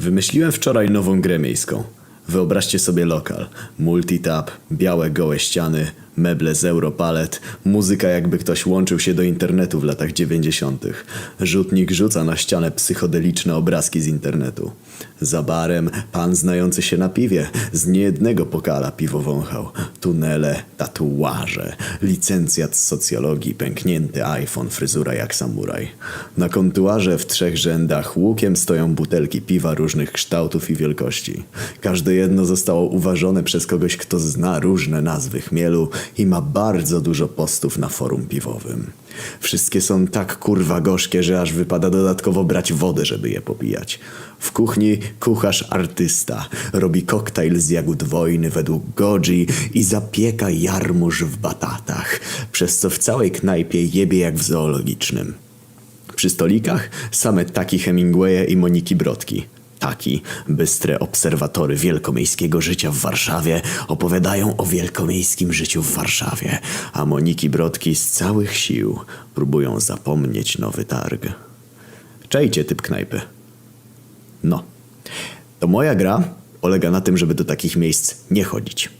Wymyśliłem wczoraj nową grę miejską. Wyobraźcie sobie lokal. Multitap, białe gołe ściany, meble z Europalet, muzyka jakby ktoś łączył się do internetu w latach 90. Rzutnik rzuca na ścianę psychodeliczne obrazki z internetu. Za barem pan znający się na piwie z niejednego pokala piwo wąchał. Tunele, tatuaże, licencjat z socjologii, pęknięty iPhone, fryzura jak samuraj. Na kontuarze w trzech rzędach łukiem stoją butelki piwa różnych kształtów i wielkości. Każde jedno zostało uważone przez kogoś, kto zna różne nazwy chmielu i ma bardzo dużo postów na forum piwowym. Wszystkie są tak kurwa gorzkie, że aż wypada dodatkowo brać wodę, żeby je popijać. W kuchni kucharz artysta robi koktajl z jagód wojny według goji i zapieka jarmuż w batatach, przez co w całej knajpie jebie jak w zoologicznym. Przy stolikach same taki Hemingwaye i Moniki Brodki. Taki bystre obserwatory wielkomiejskiego życia w Warszawie opowiadają o wielkomiejskim życiu w Warszawie, a Moniki Brodki z całych sił próbują zapomnieć nowy targ. Czejcie typ knajpy. No. To moja gra polega na tym, żeby do takich miejsc nie chodzić.